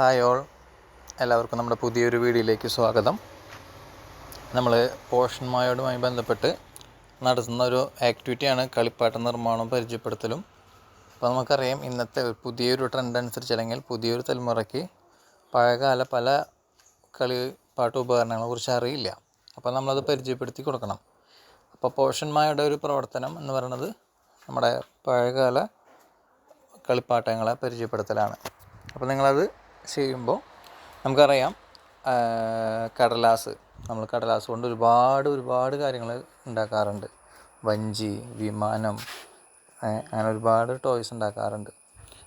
Hi all എല്ലാവർക്കും നമ്മുടെ പുതിയൊരു വീഡിയോയിലേക്ക് സ്വാഗതം. നമ്മൾ പോഷൻ മായോടുമായി ബന്ധപ്പെട്ട് നടത്തുന്ന ഒരു ആക്ടിവിറ്റിയാണ് കളിപ്പാട്ട നിർമ്മാണവും പരിചയപ്പെടുത്തലും. അപ്പോൾ നമുക്കറിയാം ഇന്നത്തെ പുതിയൊരു ട്രെൻഡ് അനുസരിച്ച് അല്ലെങ്കിൽ പുതിയൊരു തലമുറയ്ക്ക് പഴയകാല പല കളിപ്പാട്ട ഉപകരണങ്ങളെ കുറിച്ച് അറിയില്ല. അപ്പോൾ നമ്മളത് പരിചയപ്പെടുത്തി കൊടുക്കണം. അപ്പോൾ പോഷൻ മായുടെ ഒരു പ്രവർത്തനം എന്ന് പറയുന്നത് നമ്മുടെ പഴയകാല കളിപ്പാട്ടങ്ങളെ പരിചയപ്പെടുത്തലാണ്. അപ്പോൾ നിങ്ങളത് ചെയ്യുമ്പോൾ നമുക്കറിയാം കടലാസ് നമ്മൾ കടലാസ് കൊണ്ട് ഒരുപാട് ഒരുപാട് കാര്യങ്ങൾ ഉണ്ടാക്കാറുണ്ട്. വഞ്ചി വിമാനം അങ്ങനെ ഒരുപാട് ടോയ്സ് ഉണ്ടാക്കാറുണ്ട്.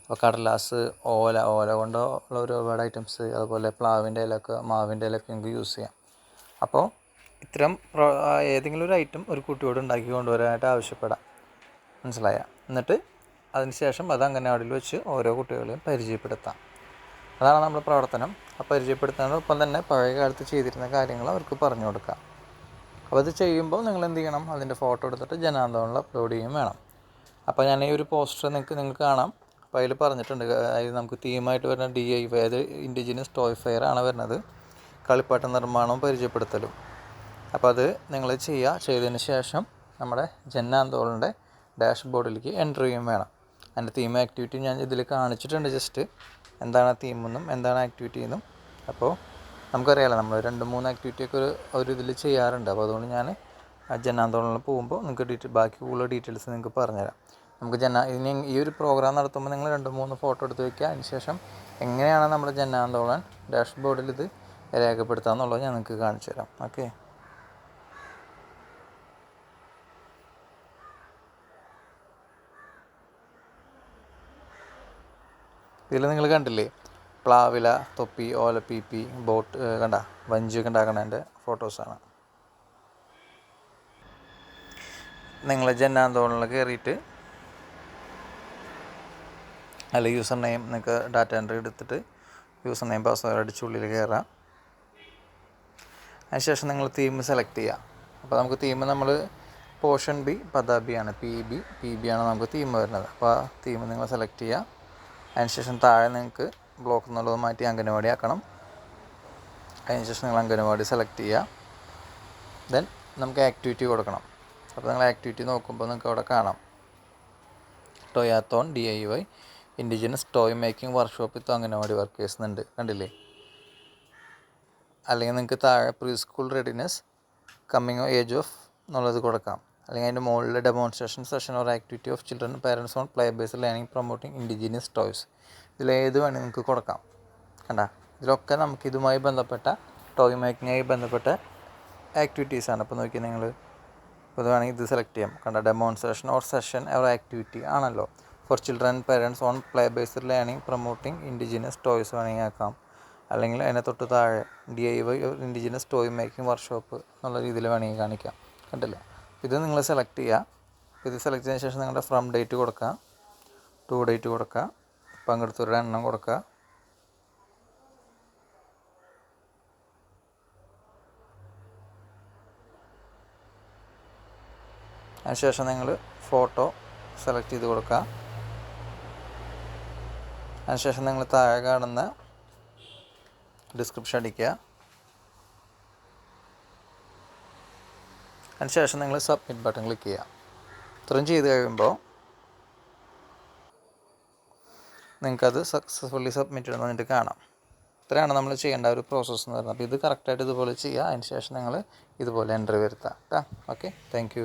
അപ്പോൾ കടലാസ് ഓല ഓല കൊണ്ട് ഉള്ള ഒരുപാട് ഐറ്റംസ് അതുപോലെ പ്ലാവിന്റെ ഇലയൊക്കെ മാവിന്റെ ഇലയൊക്കെ നമുക്ക് യൂസ് ചെയ്യാം. അപ്പോൾ ഇത്തരം ഏതെങ്കിലും ഒരു ഐറ്റം ഒരു കുട്ടിയോട് ഉണ്ടാക്കി കൊണ്ടുവരാനായിട്ട് ആവശ്യപ്പെടാം. മനസ്സിലായ? എന്നിട്ട് അതിനുശേഷം അത് അംഗനവാടിയിൽ വെച്ച് ഓരോ കുട്ടികളെയും പരിചയപ്പെടുത്താം. അതാണ് നമ്മുടെ പ്രവർത്തനം. ആ പരിചയപ്പെടുത്തുന്നതിനൊപ്പം തന്നെ പഴയ കാലത്ത് ചെയ്തിരുന്ന കാര്യങ്ങൾ അവർക്ക് പറഞ്ഞു കൊടുക്കുക അപ്പോൾ ഇത് ചെയ്യുമ്പോൾ നിങ്ങൾ എന്ത് ചെയ്യണം? അതിന്റെ ഫോട്ടോ എടുത്തിട്ട് ജനാന്തോണിൽ അപ്ലോഡ് ചെയ്യും വേണം. അപ്പോൾ ഞാൻ ഈ ഒരു പോസ്റ്റർ നിങ്ങൾക്ക് നിങ്ങൾക്ക് കാണാം. അപ്പോൾ അതിൽ പറഞ്ഞിട്ടുണ്ട് അതായത് നമുക്ക് തീമായിട്ട് വരുന്ന ഡി ഐ വൈ അത് ഇൻഡിജിനസ് ടോയ് ഫെയർ ആണ് വരുന്നത്. കളിപ്പാട്ട നിർമ്മാണവും പരിചയപ്പെടുത്തലും. അപ്പോൾ അത് നിങ്ങൾ ചെയ്യുക. ചെയ്തതിന് ശേഷം നമ്മുടെ ജന്നാന്തോളിന്റെ ഡാഷ്ബോർഡിലേക്ക് എന്റർ ചെയ്യും വേണം. അതിന്റെ തീം ആക്ടിവിറ്റി ഞാൻ ഇതിൽ കാണിച്ചിട്ടുണ്ട് ജസ്റ്റ് എന്താണ് തീമെന്നും എന്താണ് ആക്ടിവിറ്റി എന്നും അപ്പോൾ നമുക്കറിയാലോ നമ്മൾ രണ്ട് മൂന്ന് ആക്ടിവിറ്റിയൊക്കെ ഒരു ഒരു ഇതിൽ ചെയ്യാറുണ്ട്. അപ്പോൾ അതുകൊണ്ട് ഞാൻ ജനാന്തോളനിൽ പോകുമ്പോൾ നിങ്ങൾക്ക് ഡീറ്റെയിൽ ബാക്കി കൂടുതൽ ഡീറ്റെയിൽസ് നിങ്ങൾക്ക് പറഞ്ഞുതരാം. നമുക്ക് ജന ഇനി ഈ ഒരു പ്രോഗ്രാം നടത്തുമ്പോൾ നിങ്ങൾ രണ്ട് മൂന്ന് ഫോട്ടോ എടുത്ത് വയ്ക്കുക അതിനുശേഷം എങ്ങനെയാണ് നമ്മുടെ ജനാന്തോളൻ ഡാഷ്ബോർഡിൽ ഇത് രേഖപ്പെടുത്തുക എന്നുള്ളത് ഞാൻ നിങ്ങൾക്ക് കാണിച്ചു തരാം ഓക്കെ ഇതിൽ നിങ്ങൾ കണ്ടില്ലേ? പ്ലാവില തൊപ്പി ഓലപ്പീപ്പി ബോട്ട് കണ്ട? വഞ്ചി വഞ്ചിയൊക്കെ ഉണ്ടാക്കണതിന്റെ ഫോട്ടോസാണ് നിങ്ങൾ ജന്നാന്തോണിൽ കയറിയിട്ട് അല്ല യൂസർ നെയിം നിങ്ങൾക്ക് ഡാറ്റ എൻട്രി എടുത്തിട്ട് യൂസർ നെയിം പാസ്വേഡ് അടിച്ച് ഉള്ളിൽ കയറാം അതിനുശേഷം നിങ്ങൾ തീം സെലക്ട് ചെയ്യുക അപ്പോൾ നമുക്ക് തീം നമ്മൾ പോർഷൻ ബി പദാബി ആണ് പി ബി പി ബി ആണ് നമുക്ക് തീം വരുന്നത്. അപ്പോൾ ആ തീം നിങ്ങൾ സെലക്ട് ചെയ്യുക അതിനുശേഷം താഴെ നിങ്ങൾക്ക് ബ്ലോക്ക് എന്നുള്ളത് മാറ്റി അംഗനവാടി ആക്കണം. അതിനുശേഷം നിങ്ങൾ അംഗനവാടി സെലക്ട് ചെയ്യുക. ദെൻ നമുക്ക് ആക്ടിവിറ്റി കൊടുക്കണം. അപ്പോൾ നിങ്ങൾ ആക്ടിവിറ്റി നോക്കുമ്പോൾ നിങ്ങൾക്ക് അവിടെ കാണാം. Toyathon D I Y indigenous toy making workshop ഇത്തോ anganwadi workers എന്നുണ്ട് കണ്ടില്ലേ? അല്ലെങ്കിൽ നിങ്ങൾക്ക് താഴെ pre school readiness coming age of എന്നുള്ളത് കൊടുക്കാം. അല്ലെങ്കിൽ അതിന്റെ മുകളിൽ demonstration session or activity of children parents on play base learning promoting indigenous toys ഇതിലേത് വേണമെങ്കിൽ നിങ്ങൾക്ക് കൊടുക്കാം. കണ്ട? ഇതിലൊക്കെ നമുക്ക് ഇതുമായി ബന്ധപ്പെട്ട ടോയ് മേക്കിങ്ങായി ബന്ധപ്പെട്ട ആക്ടിവിറ്റീസാണ് അപ്പോൾ നോക്കി നിങ്ങൾ ഇത് വേണമെങ്കിൽ ഇത് സെലക്ട് ചെയ്യാം. കണ്ട? Demonstration or session or activity ആണല്ലോ. For children parents on play based learning promoting indigenous toys വേണമെങ്കിൽ ആക്കാം. അല്ലെങ്കിൽ അതിനെ തൊട്ട് താഴെ D I Y indigenous toy making workshop എന്നുള്ള രീതിയിൽ വേണമെങ്കിൽ കാണിക്കാം. കണ്ടില്ലേ? ഇത് നിങ്ങൾ സെലക്ട് ചെയ്യുക ഇത് സെലക്ട് ചെയ്തതിന് ശേഷം നിങ്ങളുടെ ഫ്രം ഡേറ്റ് കൊടുക്കുക ടു ഡേറ്റ് കൊടുക്കുക പങ്കെടുത്തവരുടെ എണ്ണം കൊടുക്കുക അതിനുശേഷം നിങ്ങൾ ഫോട്ടോ സെലക്ട് ചെയ്ത് കൊടുക്കുക അതിനുശേഷം നിങ്ങൾ താഴെ കാണുന്ന ഡിസ്ക്രിപ്ഷൻ അടിക്കുക അതിനുശേഷം നിങ്ങൾ സബ്മിറ്റ് ബട്ടൺ ക്ലിക്ക് ചെയ്യുക. ഇത്രയും ചെയ്ത് കഴിയുമ്പോൾ നിങ്ങൾക്കത് സക്സസ്ഫുള്ളി സബ്മിറ്റ് എന്ന് പറഞ്ഞിട്ട് കാണാം. ഇത്രയാണ് നമ്മൾ ചെയ്യേണ്ട ഒരു പ്രോസസ്സ് എന്ന് പറയുന്നത്. അപ്പോൾ ഇത് കറക്റ്റായിട്ട് ഇതുപോലെ ചെയ്യുക. അതിന് ശേഷം നിങ്ങൾ ഇതുപോലെ എൻട്രി വരുത്തുക. കേട്ടോ? Okay thank